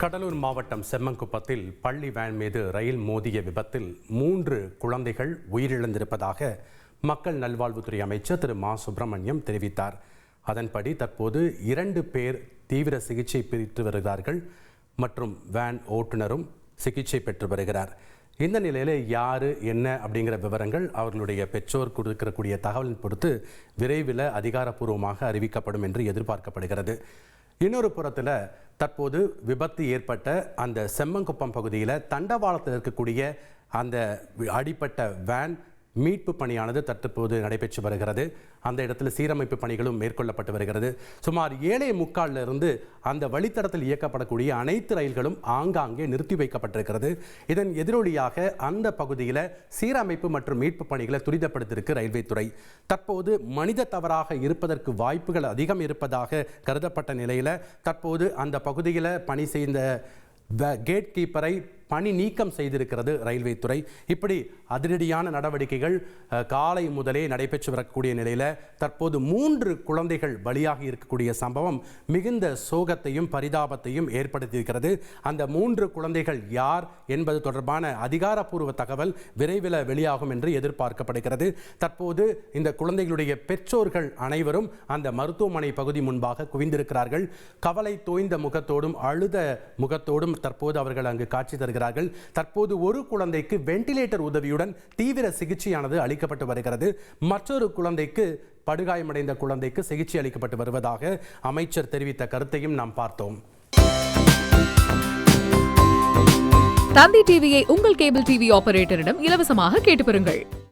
கடலூர் மாவட்டம் செம்மங்குப்பத்தில் பள்ளி வேன் மீது ரயில் மோதிய விபத்தில் மூன்று குழந்தைகள் உயிரிழந்திருப்பதாக மக்கள் நல்வாழ்வுத்துறை அமைச்சர் திரு மா. சுப்பிரமணியம் தெரிவித்தார். அதன்படி தற்போது இரண்டு பேர் தீவிர சிகிச்சை பெற்று வருகிறார்கள் மற்றும் வேன் ஓட்டுநரும் சிகிச்சை பெற்று வருகிறார். இந்த நிலையில் யார் என்ன அப்படிங்கிற விவரங்கள் அவர்களுடைய பெற்றோர் கொடுக்கக்கூடிய தகவலின் பொறுத்து விரைவில் அதிகாரப்பூர்வமாக அறிவிக்கப்படும் என்று எதிர்பார்க்கப்படுகிறது. இன்னொரு புறத்தில் தற்போது விபத்து ஏற்பட்ட அந்த செம்மங்குப்பம் பகுதியில் தண்டவாளத்தில் இருக்கக்கூடிய அந்த அடிப்பட்ட வேன் மீட்பு பணியானது தற்போது நடைபெற்று வருகிறது. அந்த இடத்தில் சீரமைப்பு பணிகளும் மேற்கொள்ளப்பட்டு வருகிறது. சுமார் ஏழே முக்காலிலிருந்து அந்த வழித்தடத்தில் இயக்கப்படக்கூடிய அனைத்து ரயில்களும் ஆங்காங்கே நிறுத்தி வைக்கப்பட்டிருக்கிறது. இதன் எதிரொலியாக அந்த பகுதியில் சீரமைப்பு மற்றும் மீட்பு பணிகளை துரிதப்படுத்தியிருக்கு ரயில்வே துறை. தற்போது மனித தவறாக இருப்பதற்கு வாய்ப்புகள் அதிகம் இருப்பதாக கருதப்பட்ட நிலையில் தற்போது அந்த பகுதியில் பணி செய்த கேட் கீப்பரை பணி நீக்கம் செய்திருக்கிறது ரயில்வே துறை. இப்படி அதிரடியான நடவடிக்கைகள் காலை முதலே நடைபெற்று வரக்கூடிய நிலையில் தற்போது மூன்று குழந்தைகள் பலியாகி இருக்கக்கூடிய சம்பவம் மிகுந்த சோகத்தையும் பரிதாபத்தையும் ஏற்படுத்தியிருக்கிறது. அந்த மூன்று குழந்தைகள் யார் என்பது தொடர்பான அதிகாரப்பூர்வ தகவல் விரைவில் வெளியாகும் என்று எதிர்பார்க்கப்படுகிறது. தற்போது இந்த குழந்தைகளுடைய பெற்றோர்கள் அனைவரும் அந்த மருத்துவமனை பகுதி முன்பாக குவிந்திருக்கிறார்கள். கவலை தோய்ந்த முகத்தோடும் அழுத முகத்தோடும் தற்போது அவர்கள் அங்கு காட்சி தருகிறார்கள். வருகிறார்கள். தற்போது ஒரு குழந்தைக்கு வென்டிலேட்டர் உதவியுடன் தீவிர சிகிச்சையானது அளிக்கப்பட்டு வருகிறது. மற்றொரு குழந்தைக்கு படுகாயமடைந்த குழந்தைக்கு சிகிச்சை அளிக்கப்பட்டு வருவதாக அமைச்சர் தெரிவித்த கருத்தையும் நாம் பார்த்தோம். தந்தி டிவியை உங்கள் கேபிள் டிவி ஆபரேட்டரிடம் இலவசமாக கேட்டு பெறுங்கள்.